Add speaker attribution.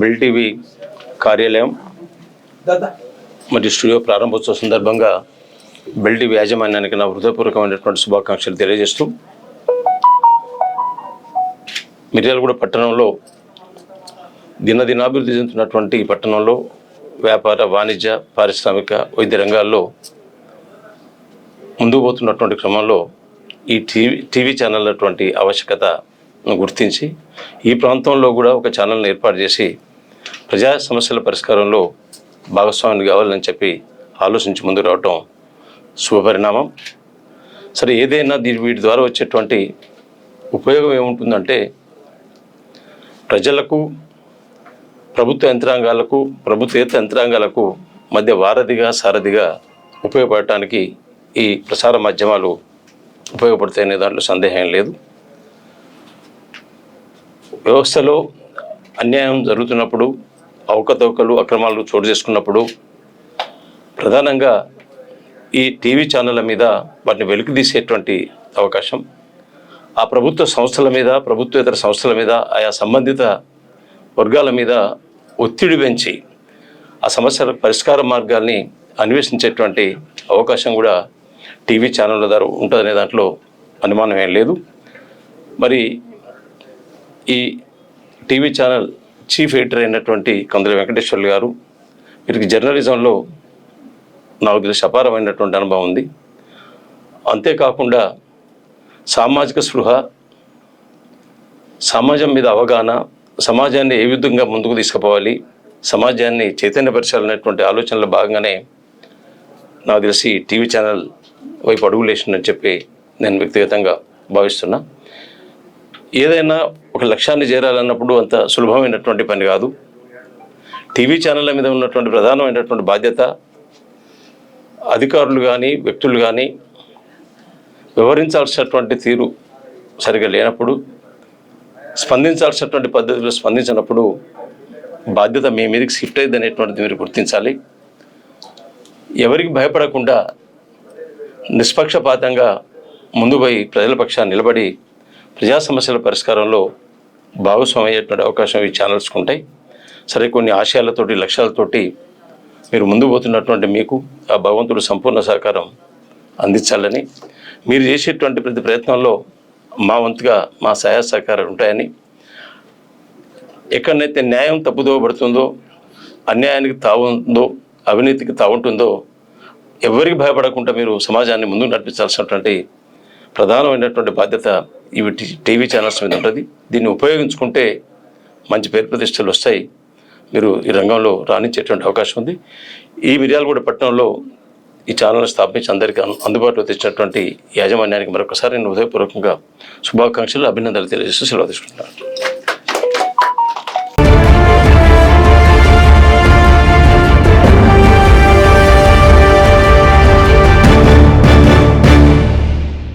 Speaker 1: Bill TV కార్యాలయం మరియు studio ప్రారంభోత్సవ సందర్భంగా బిల్ టీవీ యాజమాన్యానికి నా హృదయపూర్వకమైనటువంటి శుభాకాంక్షలు తెలియజేస్తూ మిర్యాలగూడ పట్టణంలో దినదినాభివృద్ధి చెందుతున్నటువంటి ఈ పట్టణంలో వ్యాపార వాణిజ్య పారిశ్రామిక వైద్య రంగాల్లో ముందుకు పోతున్నటువంటి క్రమంలో ఈ టీవీ టీవీ ఛానల్ అటువంటి ఆవశ్యకతను గుర్తించి ఈ ప్రాంతంలో కూడా ఒక ఛానల్ని ఏర్పాటు చేసి ప్రజా సమస్యల పరిష్కారంలో భాగస్వామిని కావాలని చెప్పి ఆలోచించి ముందుకు రావటం శుభపరిణామం. సరే ఏదైనా దీని వీటి ద్వారా వచ్చేటువంటి ఉపయోగం ఏముంటుందంటే ప్రజలకు ప్రభుత్వ యంత్రాంగాలకు ప్రభుత్వేతర యంత్రాంగాలకు మధ్య వారధిగా సారథిగా ఉపయోగపడటానికి ఈ ప్రసార మాధ్యమాలు ఉపయోగపడతాయనే దాంట్లో సందేహం లేదు. వ్యవస్థలో అన్యాయం జరుగుతున్నప్పుడు అవకతవకలు అక్రమాలు చోటు చేసుకున్నప్పుడు ప్రధానంగా ఈ టీవీ ఛానళ్ళ మీద వాటిని వెలికి తీసేటువంటి అవకాశం. ఆ ప్రభుత్వ సంస్థల మీద ప్రభుత్వేతర సంస్థల మీద ఆయా సంబంధిత వర్గాల మీద ఒత్తిడి పెంచి ఆ సమస్యల పరిష్కార మార్గాల్ని అన్వేషించేటువంటి అవకాశం కూడా టీవీ ఛానళ్ళ ద్వారా ఉంటుందనే దాంట్లో అనుమానం ఏం లేదు. మరి ఈ టీవీ ఛానల్ చీఫ్ ఎడిటర్ అయినటువంటి కందుల వెంకటేశ్వర్లు గారు వీరికి జర్నలిజంలో నాకు తెలిసి అపారమైనటువంటి అనుభవం ఉంది. అంతేకాకుండా సామాజిక స్పృహ సమాజం మీద అవగాహన సమాజాన్ని ఏ విధంగా ముందుకు తీసుకుపోవాలి సమాజాన్ని చైతన్యపరచాలనేటువంటి ఆలోచనలో భాగంగానే నాకు తెలిసి టీవీ ఛానల్ వైపు అడుగులేసిందని చెప్పి నేను వ్యక్తిగతంగా భావిస్తున్నా. ఏదైనా ఒక లక్ష్యాన్ని చేరాలన్నప్పుడు అంత సులభమైనటువంటి పని కాదు. టీవీ ఛానళ్ళ మీద ఉన్నటువంటి ప్రధానమైనటువంటి బాధ్యత అధికారులు కానీ వ్యక్తులు కానీ వివరించాల్సినటువంటి తీరు సరిగా లేనప్పుడు స్పందించాల్సినటువంటి పద్ధతిలో స్పందించినప్పుడు బాధ్యత మీ మీదకి షిఫ్ట్ అయ్యింది అనేటువంటిది మీరు గుర్తించాలి. ఎవరికి భయపడకుండా నిష్పక్షపాతంగా ముందుపై ప్రజల పక్షాన్ని నిలబడి ప్రజా సమస్యల పరిష్కారంలో భాగస్వామి అయ్యేటువంటి అవకాశం ఈ ఛానల్స్కి ఉంటాయి. సరే కొన్ని ఆశయాలతోటి లక్ష్యాలతోటి మీరు ముందు పోతున్నటువంటి మీకు ఆ భగవంతుడు సంపూర్ణ సహకారం అందించాలని మీరు చేసేటువంటి ప్రతి ప్రయత్నంలో మా వంతుగా మా సహాయ సహకారాలు ఉంటాయని ఎక్కడనైతే న్యాయం తప్పుదోవబడుతుందో అన్యాయానికి తావుందో అవినీతికి తావుంటుందో ఎవరికి భయపడకుండా మీరు సమాజాన్ని ముందుకు నడిపించాల్సినటువంటి ప్రధానమైనటువంటి బాధ్యత ఇవి టీవీ ఛానల్స్ మీద ఉంటుంది. దీన్ని ఉపయోగించుకుంటే మంచి పేరు ప్రతిష్టలు వస్తాయి. మీరు ఈ రంగంలో రాణించేటువంటి అవకాశం ఉంది. ఈ మిర్యాలగూడ పట్టణంలో ఈ ఛానల్ స్థాపించి అందరికీ అందుబాటులో తెచ్చినటువంటి యాజమాన్యానికి మరొకసారి నేను హృదయపూర్వకంగా శుభాకాంక్షలు అభినందనలు తెలియజేస్తూ సెలవు తీసుకుంటున్నాను.